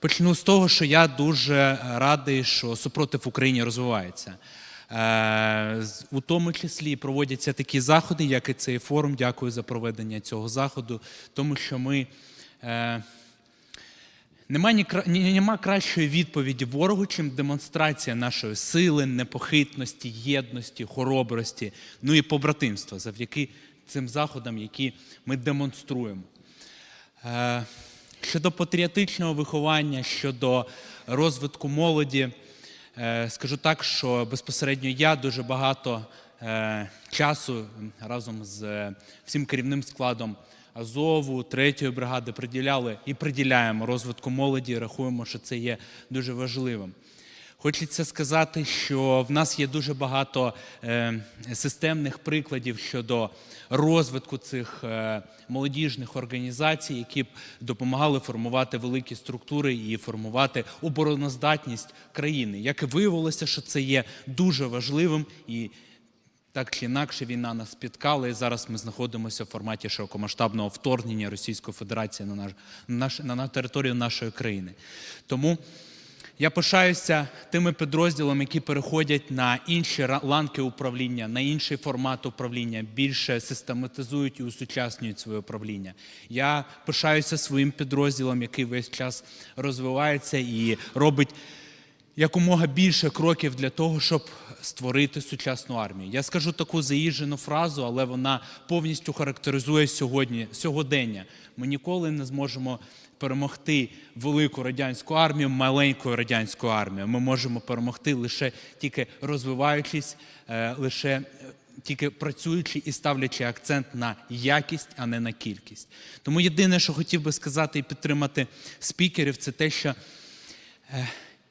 Почну з того, що я дуже радий, що супротив Україні розвивається. Е, У тому числі проводяться такі заходи, як і цей форум. Дякую за проведення цього заходу, тому що ми. е, Нема, нема кращої відповіді ворогу, чим демонстрація нашої сили, непохитності, єдності, хоробрості, ну і побратимства завдяки цим заходам, які ми демонструємо. Щодо патріотичного виховання, щодо розвитку молоді, е, скажу так, що безпосередньо я дуже багато е, часу разом з е, всім керівним складом Азову, третьої бригади приділяли і приділяємо розвитку молоді. Рахуємо, що це є дуже важливим. Хочеться сказати, що в нас є дуже багато е, системних прикладів щодо розвитку цих е, молодіжних організацій, які б допомагали формувати великі структури і формувати обороноздатність країни. Як і виявилося, що це є дуже важливим і так чи інакше війна нас спіткала, і зараз ми знаходимося в форматі широкомасштабного вторгнення Російської Федерації на наш, на, наш, на, територію нашої країни. Тому я пишаюся тими підрозділами, які переходять на інші ланки управління, на інший формат управління, більше систематизують і усучаснюють своє управління. Я пишаюся своїм підрозділом, який весь час розвивається і робить якомога більше кроків для того, щоб створити сучасну армію. Я скажу таку заїжджену фразу, але вона повністю характеризує сьогодні сьогодення. Ми ніколи не зможемо перемогти велику радянську армію маленькою радянською армією. Ми можемо перемогти лише тільки розвиваючись, е, лише е, тільки працюючи і ставлячи акцент на якість, а не на кількість. Тому єдине, що хотів би сказати і підтримати спікерів, це те, що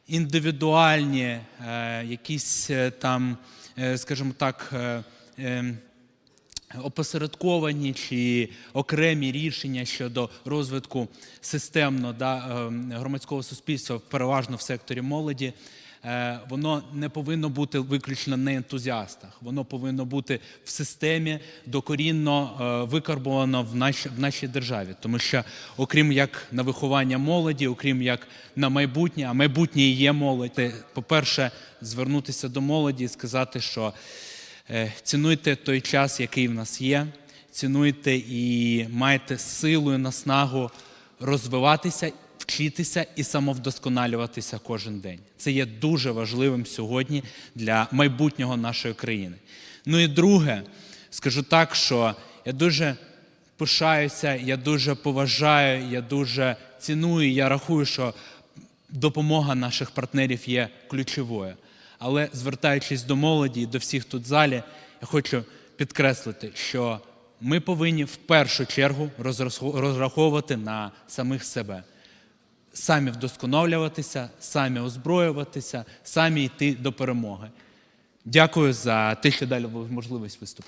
індивідуальні, е, якісь е, там, е, скажімо так, е, е, опосередковані чи окремі рішення щодо розвитку системно да, е, громадського суспільства, переважно в секторі молоді. Е, Воно не повинно бути виключно на ентузіастах, воно повинно бути в системі докорінно е, викарбовано в нашій, в нашій державі. Тому що, окрім як на виховання молоді, окрім як на майбутнє, а майбутнє є молодь, по-перше, звернутися до молоді і сказати, що Е, Цінуйте той час, який в нас є, цінуйте і майте силу і наснагу розвиватися, вчитися і самовдосконалюватися кожен день. Це є дуже важливим сьогодні для майбутнього нашої країни. Ну і друге, скажу так, що я дуже пишаюся, я дуже поважаю, я дуже ціную, я рахую, що допомога наших партнерів є ключовою. Але звертаючись до молоді і до всіх тут в залі, я хочу підкреслити, що ми повинні в першу чергу розраховувати на самих себе, самі вдосконалюватися, самі озброюватися, самі йти до перемоги. Дякую за те, що дали можливість виступити.